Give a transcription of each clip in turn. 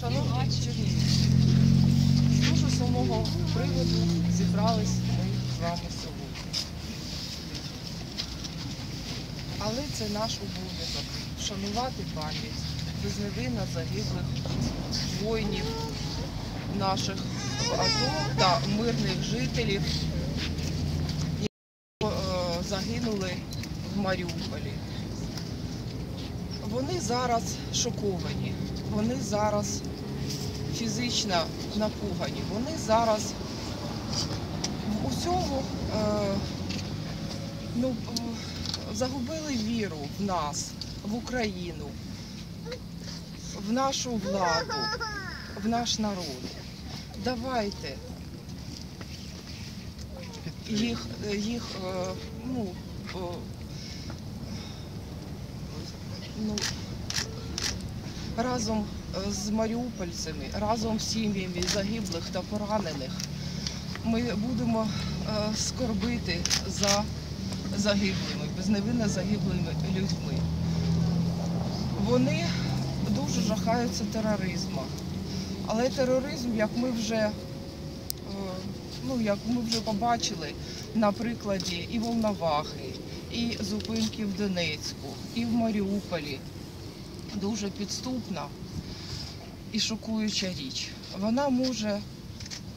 Шановні чернігівці, з дуже сумного приводу зібрались ми з вами сьогодні. Але це наш обов'язок вшанувати пам'ять безневинно загиблих воїнів наших АТО та мирних жителів, які е, загинули в Маріуполі. Вони зараз шоковані, вони зараз фізично напугані, вони зараз в усьому е, ну, е, загубили віру в нас, в Україну, в нашу владу, в наш народ. Давайте їх, їх е, ну, ну, разом е, з маріупольцями, разом з сім'ями загиблих та поранених ми будемо е, скорбити за загиблими, безневинно загиблими людьми. Вони дуже жахаються тероризму. Але тероризм, як ми вже, е, ну, як ми вже побачили на прикладі і Волновахи, і зупинки в Донецьку, і в Маріуполі, дуже підступна і шокуюча річ. Вона може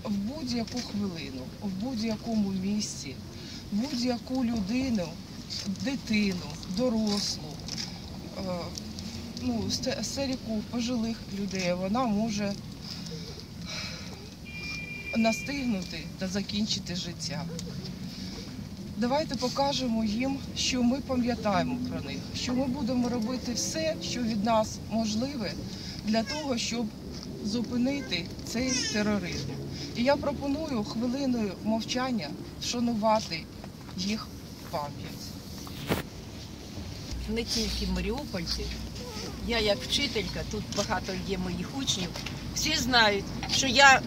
в будь-яку хвилину, в будь-якому місці, будь-яку людину, дитину, дорослу, е, ну, старіку, пожилих людей, вона може настигнути та закінчити життя. Давайте покажемо їм, що ми пам'ятаємо про них, що ми будемо робити все, що від нас можливе, для того, щоб зупинити цей тероризм. І я пропоную хвилиною мовчання вшанувати їх пам'ять. не тільки маріупольці. Я як вчителька, тут багато є моїх учнів, всі знають, що я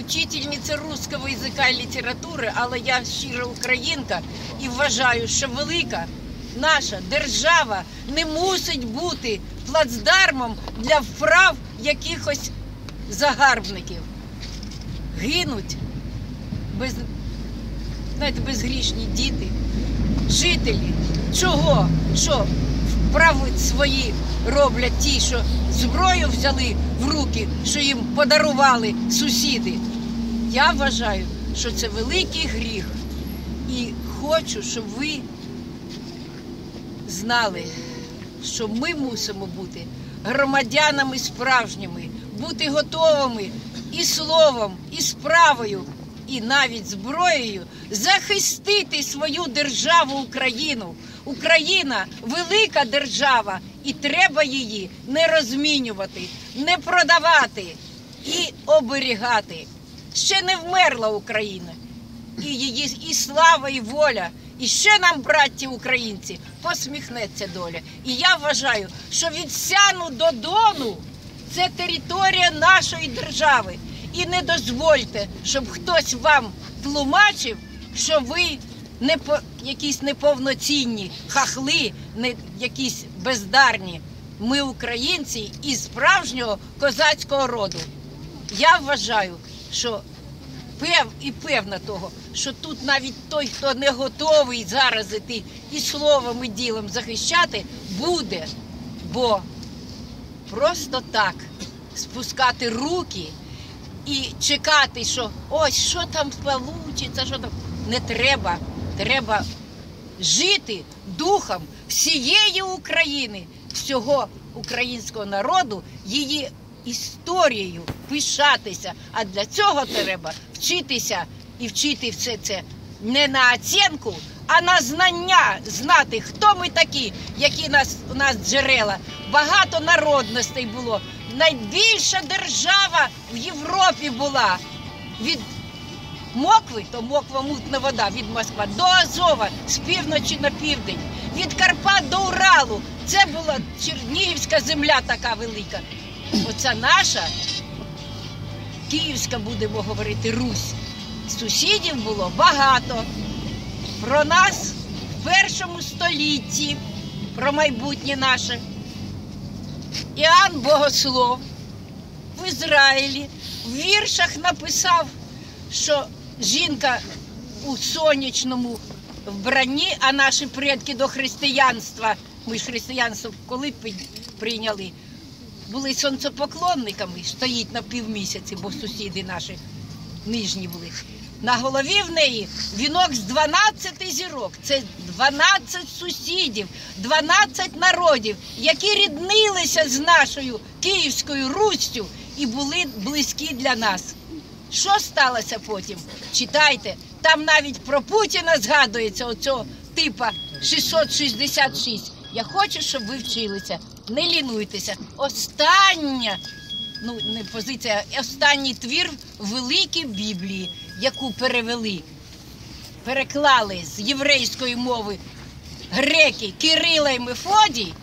учительниця русского язика і літератури, але я щира українка і вважаю, що велика наша держава не мусить бути плацдармом для вправ якихось загарбників. Гинуть без, знаєте, безгрішні діти, жителі. Чого? Що вправи свої роблять ті, що зброю взяли в руки, що їм подарували сусіди. Я вважаю, що це великий гріх. І хочу, щоб ви знали, що ми мусимо бути громадянами справжніми, бути готовими і словом, і справою, і навіть зброєю захистити свою державу Україну. Україна велика держава, і треба її не розмінювати, не продавати і оберігати. Ще не вмерла Україна, і її і слава, і воля. І ще нам, братті українці, посміхнеться доля. І я вважаю, що від Сяну до Дону це територія нашої держави. І не дозвольте, щоб хтось вам тлумачив, що ви не по, якісь неповноцінні хахли, не якісь бездарні. Ми українці із справжнього козацького роду. Я вважаю, що пев і певна того, що тут навіть той, хто не готовий зараз іти і словом, і ділом захищати, буде. Бо просто так спускати руки і чекати, що ось що там вийде, що там не треба. Треба жити духом всієї України, всього українського народу, її історією пишатися. А для цього треба вчитися і вчити все це не на оцінку, а на знання, знати, хто ми такі, які нас у нас джерела. Багато народностей було. Найбільша держава в Європі була від Мокви, то моква мутна вода від Москва до Азова з півночі на південь, від Карпат до Уралу. Це була Чернігівська земля така велика. Оця наша Київська, будемо говорити, Русь. Сусідів було багато. Про нас в першому столітті, про майбутнє наше. Іоанн Богослов в Ізраїлі, в віршах написав, що жінка у сонячному вбранні, а наші предки до християнства, ми ж християнство коли прийняли, були сонцепоклонниками, стоїть на півмісяці, бо сусіди наші нижні були. На голові в неї вінок з 12 зірок. Це 12 сусідів, 12 народів, які ріднилися з нашою Київською Руссю і були близькі для нас. Що сталося потім? Читайте, там навіть про Путіна згадується оцього типа 666. Я хочу, щоб ви вчилися. Не лінуйтеся. Остання ну не позиція, останній твір Великій Біблії, яку перевели, переклали з єврейської мови греки Кирила і Мефодій,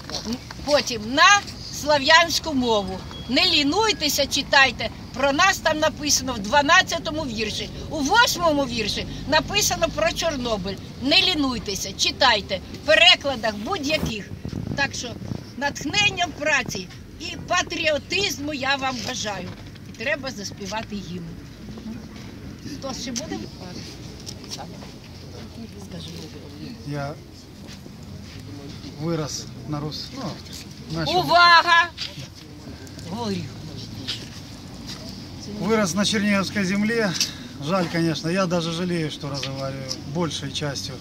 потім на слав'янську мову. Не лінуйтеся, читайте. Про нас там написано в 12-му вірші. У 8-му вірші написано про Чорнобиль. Не лінуйтеся, читайте в перекладах будь-яких. Так що натхнення в праці і патріотизму я вам бажаю. І треба заспівати гімн. Хто ще буде? Скажи. Я вырос на Рус... Ну, Увага! Вырос на Черниговской земле. Жаль, конечно, я даже жалею, что разговариваю большей частью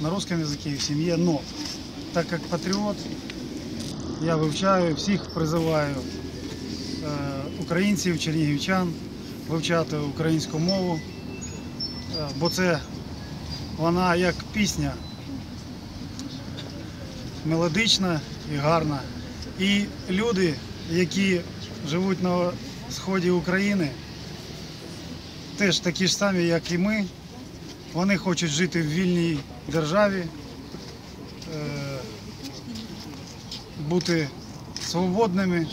на русском языке и в семье, но так как патриот, я вивчаю, всіх призиваю е, українців, чернігівчан вивчати українську мову, е, бо це вона як пісня мелодична і гарна. І люди, які живуть на сході України, теж такі ж самі, як і ми. Вони хочуть жити в вільній державі, е, бути свободними.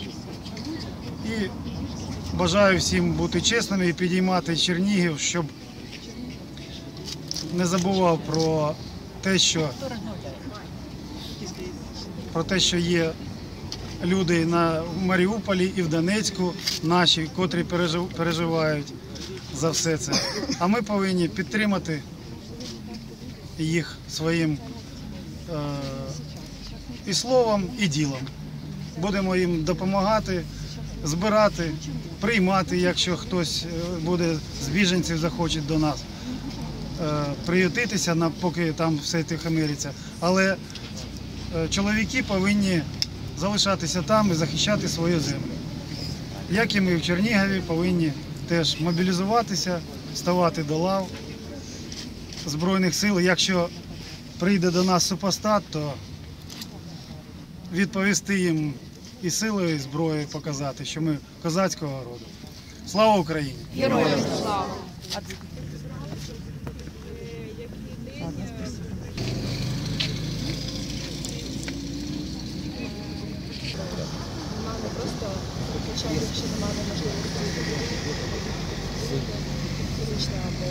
І бажаю всім бути чесними і підіймати Чернігів, щоб не забував про те, що про те, що є люди на в Маріуполі і в Донецьку, наші, котрі пережив- переживають за все це. А ми повинні підтримати їх своїм е, і словом, і ділом. Будемо їм допомагати, збирати, приймати, якщо хтось е, буде з біженців захоче до нас е, приютитися, поки там все тихомириться. Але е, чоловіки повинні залишатися там і захищати свою землю. Як і ми в Чернігові повинні теж мобілізуватися, ставати до лав Збройних сил. Якщо прийде до нас супостат, то відповісти їм і силою, і зброєю показати, що ми козацького роду. Слава Україні! Героям слава! Виключають, що немає можливості. Фізично або